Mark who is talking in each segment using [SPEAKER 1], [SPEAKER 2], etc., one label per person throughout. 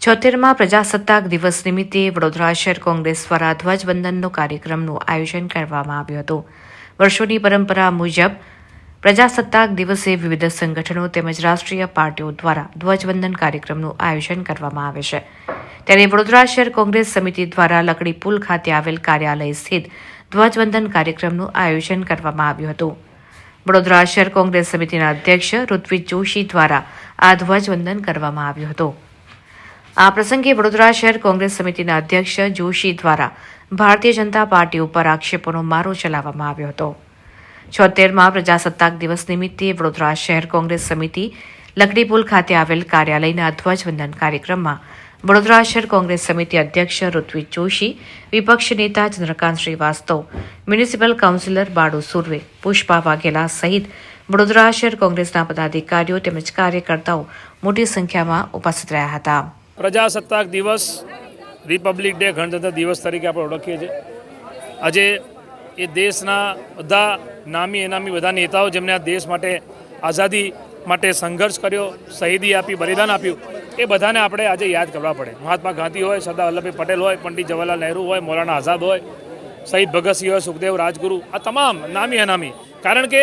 [SPEAKER 1] છોતેરમાં પ્રજાસત્તાક દિવસ નિમિત્તે વડોદરા શહેર કોંગ્રેસ દ્વારા ધ્વજવંદનનો કાર્યક્રમનું આયોજન કરવામાં આવ્યું હતું. વર્ષોની પરંપરા મુજબ પ્રજાસત્તાક દિવસે વિવિધ સંગઠનો તેમજ રાષ્ટ્રીય પાર્ટીઓ દ્વારા ધ્વજવંદન કાર્યક્રમનું આયોજન કરવામાં આવે છે. ત્યારે વડોદરા શહેર કોંગ્રેસ સમિતિ દ્વારા લકડી પુલ ખાતે આવેલ કાર્યાલય સ્થિત ધ્વજવંદન કાર્યક્રમનું આયોજન કરવામાં આવ્યું હતું. વડોદરા શહેર કોંગ્રેસ સમિતિના અધ્યક્ષ ઋત્વિજ જોશી દ્વારા આ ધ્વજવંદન કરવામાં આવ્યું હતું. આ પ્રસંગે વડોદરા શહેર કોંગ્રેસ સમિતિના અધ્યક્ષ જોશી દ્વારા ભારતીય જનતા પાર્ટી ઉપર આક્ષેપોનો મારો ચલાવવામાં આવ્યો હતો. છોતેરમાં પ્રજાસત્તાક દિવસ નિમિત્તે વડોદરા શહેર કોંગ્રેસ સમિતિ લકડીપુલ ખાતે આવેલ કાર્યાલયના ધ્વજવંદન કાર્યક્રમમાં વડોદરા શહેર કોંગ્રેસ સમિતિ અધ્યક્ષ ઋત્વિક જોશી, વિપક્ષ નેતા ચંદ્રકાંત શ્રીવાસ્તવ, મ્યુનિસિપલ કાઉન્સિલર બાળુ સુર્વે, પુષ્પા વાઘેલા સહિત વડોદરા કોંગ્રેસના પદાધિકારીઓ તેમજ કાર્યકર્તાઓ મોટી સંખ્યામાં ઉપસ્થિત રહ્યા હતા.
[SPEAKER 2] પ્રજાસત્તાક દિવસ રિપબ્લિક ડે ગણતંત્ર દિવસ તરીકે આપણે ઓળખીએ છીએ. આજે એ દેશના બધા નામી એનામી બધા નેતાઓ જેમને આ દેશ માટે આઝાદી માટે સંઘર્ષ કર્યો, શહીદી આપી, બલિદાન આપ્યું એ બધાને આપણે આજે યાદ કરવા પડે. મહાત્મા ગાંધી હોય, સરદાર વલ્લભભાઈ પટેલ હોય, પંડિત જવાહરલાલ નહેરુ હોય, મૌલાના આઝાદ હોય, શહીદ ભગતસિંહ હોય, સુખદેવ રાજગુરુ, આ તમામ નામી અનામી. કારણ કે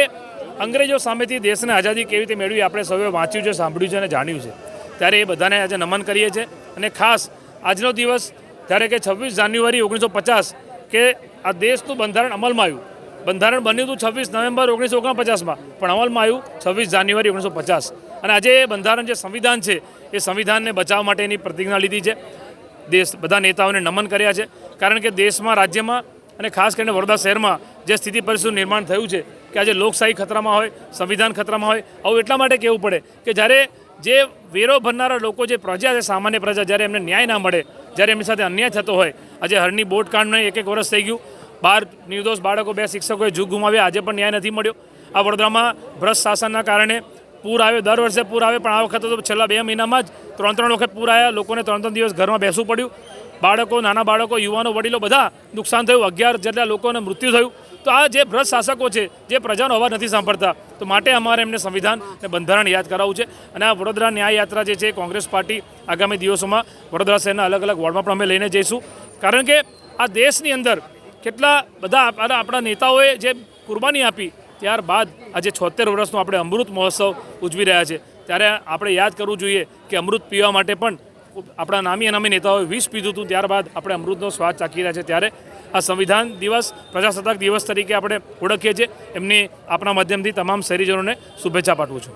[SPEAKER 2] અંગ્રેજો સામેથી દેશને આઝાદી કેવી રીતે મેળવી આપણે સૌએ વાંચ્યું છે, સાંભળ્યું છે અને જાણ્યું છે. ત્યારે એ બધાને આજે નમન કરીએ છીએ. અને ખાસ આજનો દિવસ જ્યારે કે છવ્વીસ જાન્યુઆરી ઓગણીસો પચાસ કે આ દેશનું બંધારણ અમલમાં આવ્યું. બંધારણ બન્યું હતું છવ્વીસ નવેમ્બર ઓગણીસો ઓગણપચાસમાં, પણ અમલમાં આવ્યું છવ્વીસ જાન્યુઆરી ઓગણીસો પચાસ. અને આજે બંધારણ જે સંવિધાન છે, એ સંવિધાનને બચાવવા માટેની પ્રતિજ્ઞા લીધી છે. દેશ, બધા નેતાઓને નમન કર્યા છે. કારણ કે દેશમાં, રાજ્યમાં અને ખાસ કરીને વડોદરા શહેરમાં જે સ્થિતિ પરિસ્થિતિનું નિર્માણ થયું છે કે આજે લોકશાહી ખતરામાં હોય, સંવિધાન ખતરામાં હોય, આવું એટલા માટે કહેવું પડે કે જ્યારે જે વેરો ભરનારા લોકો જે પ્રજા છે, સામાન્ય પ્રજા, જ્યારે એમને ન્યાય ના મળે, જ્યારે એમની સાથે અન્યાય થતો હોય, આજે હરની બોટ કાંડને એક એક વર્ષ થઈ ગયું. બાર નિર્દોષ બાળકો, બે શિક્ષકોએ જૂ ગુમાવ્યા, આજે પણ ન્યાય નથી મળ્યો. આ વડોદરામાં ભ્રષ્ટ શાસનના કારણે પૂર આવે, દર વર્ષે પૂર આવે, પણ આ વખતે તો છેલ્લા બે મહિનામાં જ ત્રણ ત્રણ વખત પૂર આવ્યા. લોકોને ત્રણ ત્રણ દિવસ ઘરમાં બેસવું પડ્યું. બાળકો, નાના બાળકો, યુવાનો, વડીલો બધા નુકસાન થયું. અગિયાર જેટલા લોકોને મૃત્યુ થયું. તો આ જે ભ્રષ્ટ શાસકો છે, જે પ્રજાનો અવાજ નથી સાંભળતા, તો માટે અમારે એમને સંવિધાન અને બંધારણ યાદ કરાવવું છે. અને આ વડોદરા ન્યાય યાત્રા જે છે, કોંગ્રેસ પાર્ટી આગામી દિવસોમાં વડોદરા શહેરના અલગ અલગ વોર્ડમાં પણ અમે લઈને જઈશું. કારણ કે આ દેશની અંદર કેટલા બધા આપ- આપણા નેતાઓએ જે કુરબાની આપી ત્યારબાદ આજે છોતેર વર્ષનો આપણે અમૃત મહોત્સવ ઉજવી રહ્યા છે. ત્યારે આપણે યાદ કરવું જોઈએ કે અમૃત પીવા માટે પણ આપણા નામી અનામી નેતાઓએ વિષ પીધું હતું. ત્યારબાદ આપણે અમૃતનો સ્વાદ ચાખી રહ્યા છે. ત્યારે આ સંવિધાન દિવસ, પ્રજાસત્તાક દિવસ તરીકે આપણે ઓળખીએ છીએ. એમની આપણા માધ્યમથી તમામ શહેરીજનોને શુભેચ્છા પાઠવું છું.